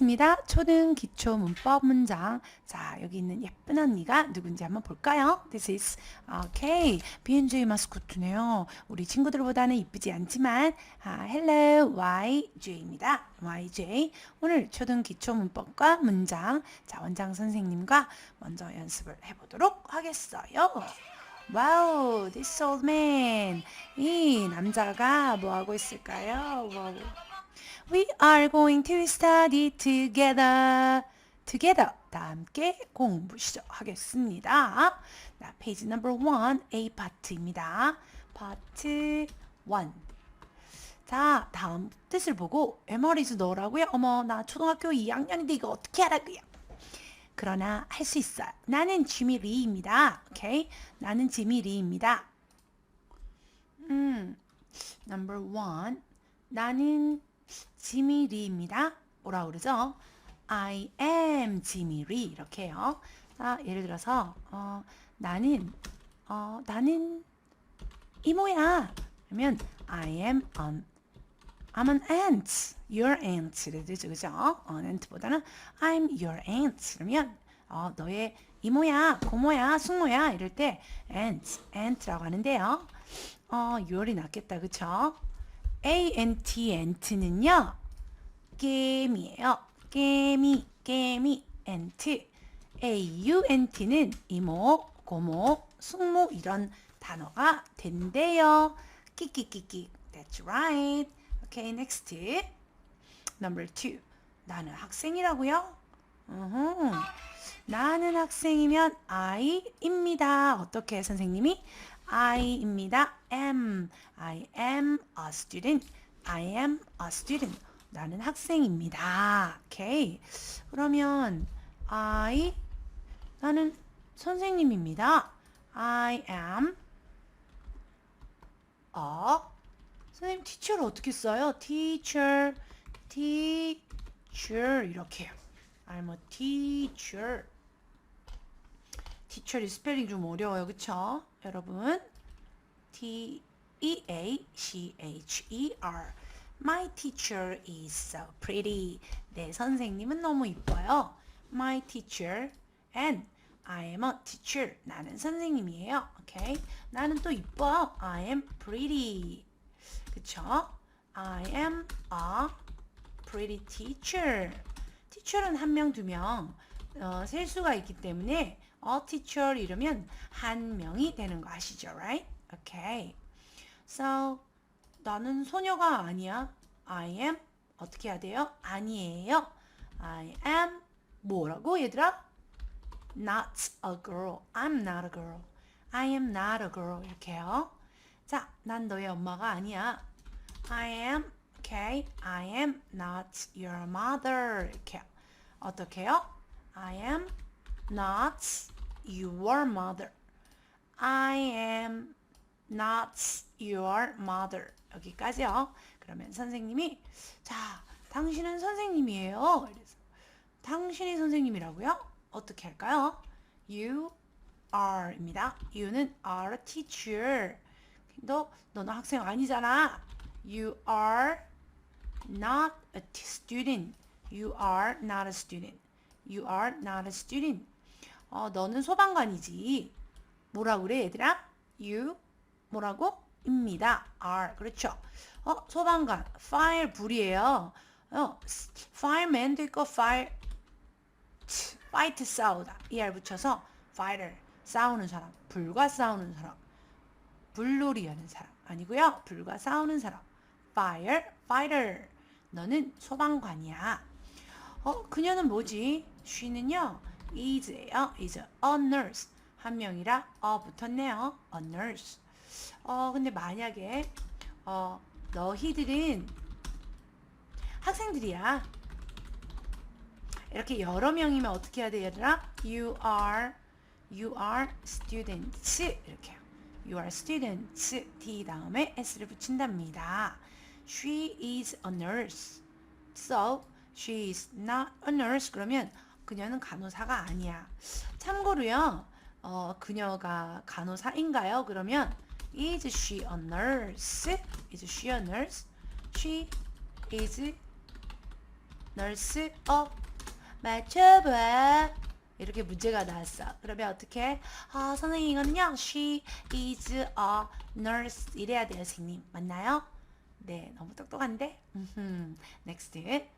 나왔습니다. 초등 기초 문법 문장. 자, 여기 있는 예쁜 언니가 누군지 한번 볼까요? This is okay. B&J 마스코트네요. 우리 친구들보다는 이쁘지 않지만 아, hello YJ입니다. YJ. 오늘 초등 기초 문법과 문장. 자, 원장 선생님과 먼저 연습을 해 보도록 하겠어요. 와우, this old man. 이 남자가 뭐 하고 있을까요? 와우. We are going to study together. together. 다 함께 공부 시작하겠습니다. 자, 페이지 넘버 1, A 파트입니다. 파트 1. 자, 다음 뜻을 보고 에머리즈 넣으라고요? 어머, 나 초등학교 2학년인데 이거 어떻게 하라고요? 그러나 할 수 있어요. 나는 지미 리입니다. 오케이? 나는 지미 리입니다. 음, number one. 나는 지미 리입니다. 뭐라 그러죠? I am 지미 리 이렇게요. 자, 예를 들어서 어, 나는 어, 나는 이모야. 그러면 I am an I'm an ant. Your aunt를 되죠, 그죠? 어, ant보다는 I'm your aunt. 그러면 어, 너의 이모야, 고모야, 숙모야 이럴 때 aunt, aunt라고 하는데요. 어, your이 낫겠다, 그쵸? A-N-T, ant는요. 게임이에요. 게임이, 게임이, ant. A-U-N-T는 이모, 고모, 숙모 이런 단어가 된대요. 끼끼끼끼. That's right. Okay, next. Number two. 나는 학생이라고요? 으흠. 나는 학생이면 I입니다. 어떻게 선생님이? I입니다. am. I am a student. I am a student. 나는 학생입니다. 오케이. 그러면 I 나는 선생님입니다. I am a 선생님 teacher를 어떻게 써요? teacher, teacher 이렇게요. I'm a teacher. teacher이 스펠링 좀 어려워요, 그쵸? 여러분, T E A C H E R. My teacher is so pretty. 내 선생님은 너무 이뻐요. My teacher and I am a teacher. 나는 선생님이에요. 오케이? 나는 또 이뻐. I am pretty. 그쵸? I am a pretty teacher. teacher은 한 명, 두 명, 어, 셀 수가 있기 때문에 a teacher 이러면 한 명이 되는 거 아시죠? Right? Okay. So, 나는 소녀가 아니야. I am 어떻게 해야 돼요? 아니에요. I am 뭐라고 얘들아? Not a girl. I'm not a girl. I am not a girl. 이렇게요. 자, 난 너의 엄마가 아니야. I am, okay, I am not your mother. 이렇게 어떻게요? I am not your mother. I am not your mother. 여기까지요. 그러면 선생님이 자, 당신은 선생님이에요. 이래서 당신이 선생님이라고요? 어떻게 할까요? You are입니다. You는 are a teacher. 너 너는 학생 아니잖아. You are not a student. You are not a student. You are not a student. 어, 너는 소방관이지. 뭐라 그래, 얘들아? You 뭐라고? 입니다. are. 그렇죠. 어, 소방관. fire 불이에요. 어, fireman도 있고 fire fight 싸우다. er 붙여서 fighter 싸우는 사람. 불과 싸우는 사람. 불놀이 하는 사람. 아니고요. 불과 싸우는 사람. fire fighter. 너는 소방관이야. 어, 그녀는 뭐지? she는요. is예요. is a nurse. 한 명이라 어 붙었네요. a nurse. 어, 근데 만약에 어, 너희들은 학생들이야. 이렇게 여러 명이면 어떻게 해야 돼, 얘들아? You are, you are students. 이렇게요. You are students. D 다음에 S를 붙인답니다. She is a nurse. So, she is not a nurse. 그러면 그녀는 간호사가 아니야. 참고로요, 어, 그녀가 간호사인가요? 그러면 is she a nurse? Is she a nurse? She is nurse 어 맞춰봐 이렇게 문제가 나왔어. 그러면 어떻게? 아 선생님 이거는요. She is a nurse. 이래야 돼요 선생님. 맞나요? 네 너무 똑똑한데? 음흠. next.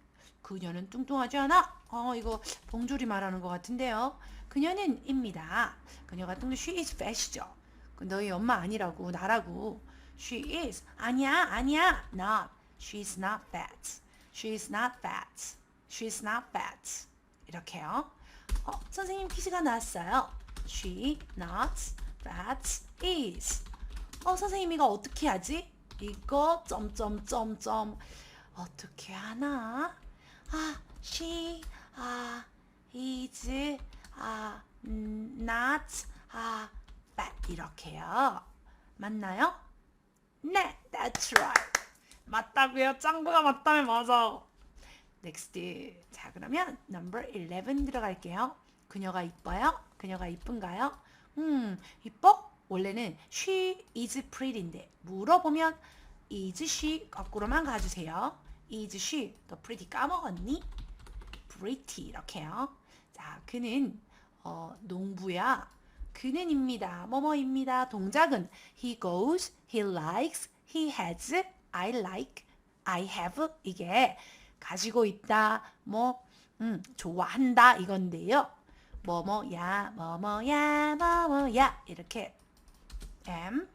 그녀는 뚱뚱하지 않아? 어 이거 봉조리 말하는 것 같은데요. 그녀는 입니다. 그녀가 뚱뚱 she is fat이죠 그 너희 엄마 아니라고 나라고 she is 아니야 아니야 not she is not fat she is not fat she is not fat 이렇게요 어, 선생님 퀴즈가 나왔어요 she not fat is 어 선생님 이거 어떻게 하지? 이거 점점점점 어떻게 하나? 아 she 아 is 아 not 아 fat 이렇게요 맞나요? 네 that's right 맞다고요 짱구가 맞다면 맞아 넥스트. 자, 그러면 number 11 들어갈게요. 그녀가 이뻐요? 그녀가 이쁜가요? 음, 이뻐? 원래는 she is pretty인데 물어보면 is she 거꾸로만 가주세요. is she 너 pretty 까먹었니? pretty 이렇게요. 자, 그는 어, 농부야. 그는입니다. 뭐뭐입니다. 동작은 he goes, he likes, he has, I like, I have 이게 가지고 있다, 뭐, 음, 좋아한다 이건데요. 뭐뭐야, 뭐뭐야, 뭐뭐야 이렇게 am,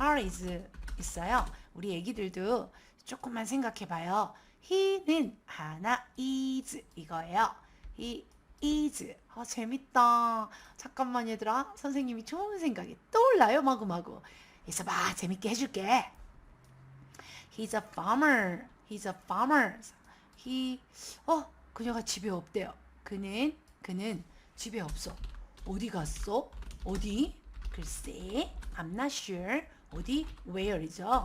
are is 있어요. 우리 애기들도 조금만 생각해봐요. he는 하나 is 이거예요. he is. 아 재밌다. 잠깐만 얘들아. 선생님이 좋은 생각이 떠올라요 마구마구. 있어봐 재밌게 해줄게. He's a farmer. He's a farmer. He 어 그녀가 집에 없대요. 그는 그는 집에 없어. 어디 갔어? 어디? 글쎄, I'm not sure. 어디? Where이죠?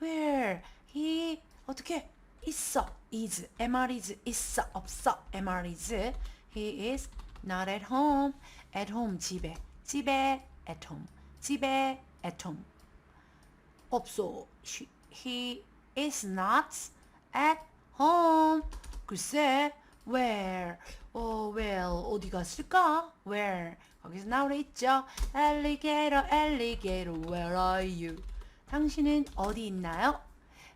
Where? He 어떻게? 있어. Is. MR is 있어. 없어. MR is. He is not at home. At home 집에. 집에. At home. 집에. At home. 없어. She, he is not at home. 글쎄, where? 어, well, 어디 갔을까? Where? 거기서 나오려 있죠. Alligator, alligator, where are you? 당신은 어디 있나요?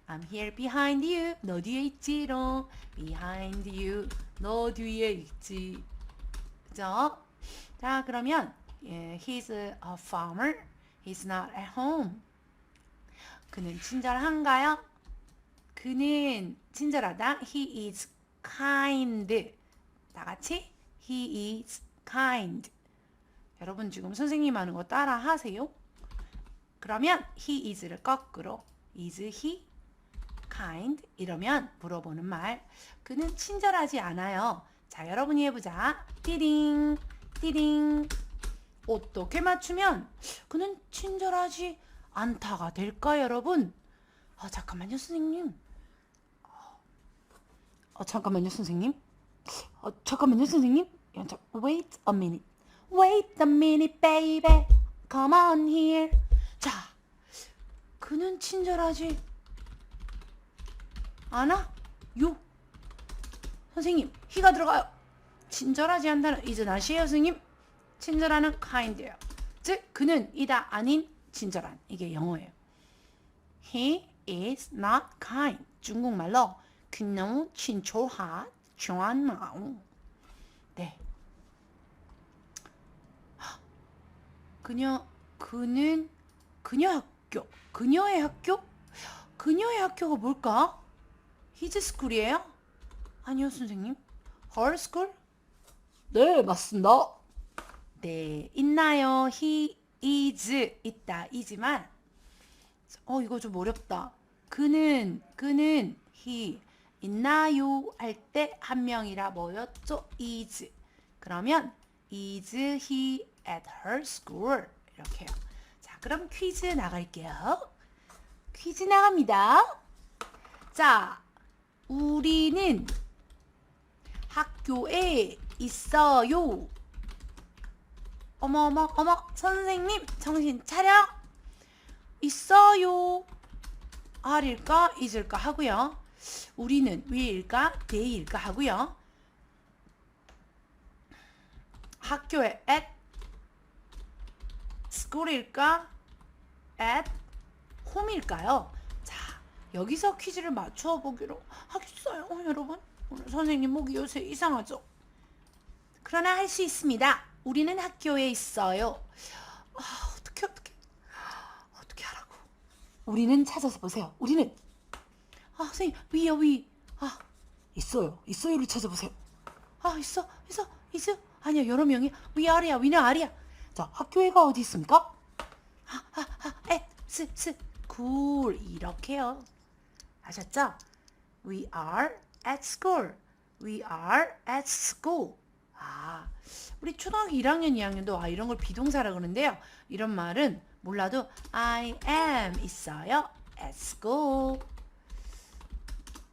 I'm here behind you. 너 뒤에 있지롱. Behind you. 너 뒤에 있지. 그죠? 자, 그러면 예, he's a farmer. He's not at home. 그는 친절한가요? 그는 친절하다. He is kind. 다 같이 He is kind. 여러분 지금 선생님 하는 거 따라 하세요. 그러면 he is를 거꾸로 is he kind 이러면 물어보는 말. 그는 친절하지 않아요. 자, 여러분이 해보자. 띠링, 띠링. 어떻게 맞추면 그는 친절하지 않다가 될까, 여러분? 아, 잠깐만요, 선생님. 어, 잠깐만요, 선생님. 어, 잠깐만요, 선생님. wait a minute. Wait a minute, baby. Come on here. 자, 그는 친절하지 않아? 요. 선생님, 희가 들어가요. 친절하지 않다는 이제 나시에요, 선생님. 친절하는 kind예요. 즉, 그는 이다 아닌 친절한. 이게 영어예요. He is not kind. 중국말로 그는 친절하, 좋은 마음. 네. 그녀, 그는, 그녀 학교, 그녀의 학교? 그녀의 학교가 뭘까? 히즈 스쿨이에요? 아니요, 선생님. her school? 네, 맞습니다. 네, 있나요? he is 있다, 이지만 어, 이거 좀 어렵다. 그는, 그는 he 있나요? 할 때 한 명이라 뭐였죠? is. 그러면 is he at her school? 이렇게요. 자, 그럼 퀴즈 나갈게요. 퀴즈 나갑니다. 자, 우리는 학교에 있어요. 어머, 어머, 어머, 선생님, 정신 차려. 있어요. R일까? Is일까 하고요. 우리는 we일까 they일까 하고요. 학교에 at school일까 at home일까요? 자, 여기서 퀴즈를 맞춰 보기로 하겠어요, 여러분. 오늘 선생님 목이 요새 이상하죠? 그러나 할 수 있습니다. 우리는 학교에 있어요. 아, 어떻게 어떻게 어떻게 하라고? 우리는 찾아서 보세요. 우리는 아, 선생님 위요 위. 아, 있어요. 있어요를 찾아보세요. 아, 있어, 있어, 있어. 아니야, 여러 명이 위 아래야, 위는 아래야. 자, 학교에가 어디 있습니까? 아, 아, 아, 에, 스, 스, 굴 이렇게요. 아셨죠? We are at school. We are at school. 아, 우리 초등학교 1학년, 2학년도 아 이런 걸 비동사라 그러는데요. 이런 말은 몰라도 I am 있어요. at school.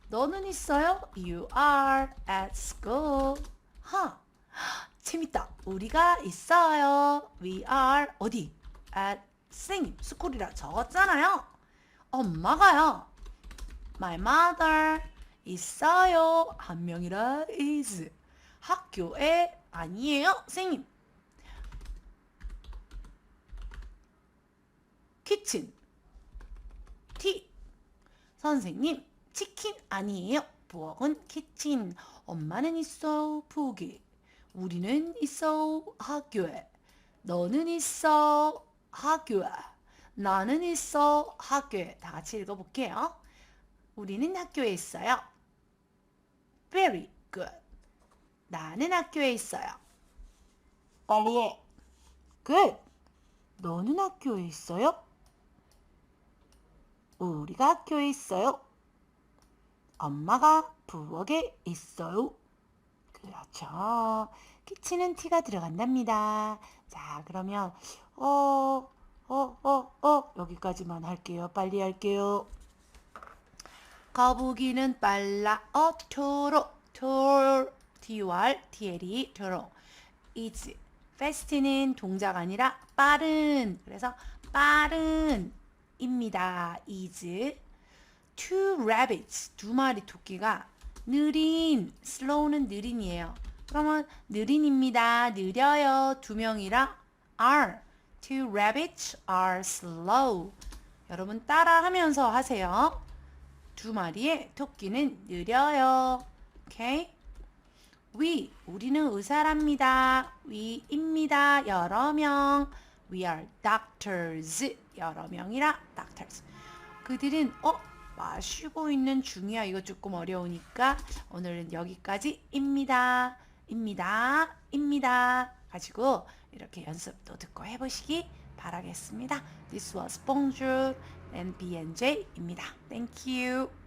너는 있어요? You are at school. 하, 재밌다. 우리가 있어요. We are 어디? at 선생님 스쿨이라 적었잖아요. 엄마가요. My mother 있어요. 한 명이라 is. 학교에 아니에요, 선생님. 키친 티 선생님 치킨 아니에요. 부엌은 키친. 엄마는 있어 부엌에. 우리는 있어 학교에. 너는 있어 학교에. 나는 있어 학교에. 다 같이 읽어볼게요. 우리는 학교에 있어요. Very good. 나는 학교에 있어요. 빨리 해. Good. 너는 학교에 있어요? 우리가 학교에 있어요. 엄마가 부엌에 있어요. 그렇죠. 키치는 티가 들어간답니다. 자, 그러면 어, 어, 어, 어 여기까지만 할게요. 빨리 할게요. 거북이는 빨라 어토로 톨 TUR TLE 토로 is fast는 동작 아니라 빠른 그래서 빠른 입니다. is two rabbits 두 마리 토끼가 느린 slow는 느린이에요. 그러면 느린입니다. 느려요. 두 명이라 are two rabbits are slow 여러분 따라하면서 하세요. 두 마리의 토끼는 느려요. 오케이? We, 우리는 의사랍니다. we입니다. 여러 명. We are doctors. 여러 명이라 doctors. 그들은 어 마시고 있는 중이야. 이거 조금 어려우니까 오늘은 여기까지입니다. 입니다. 입니다. 가지고 이렇게 연습도 듣고 해보시기 바라겠습니다. This was Bonjour and BNJ입니다. Thank you.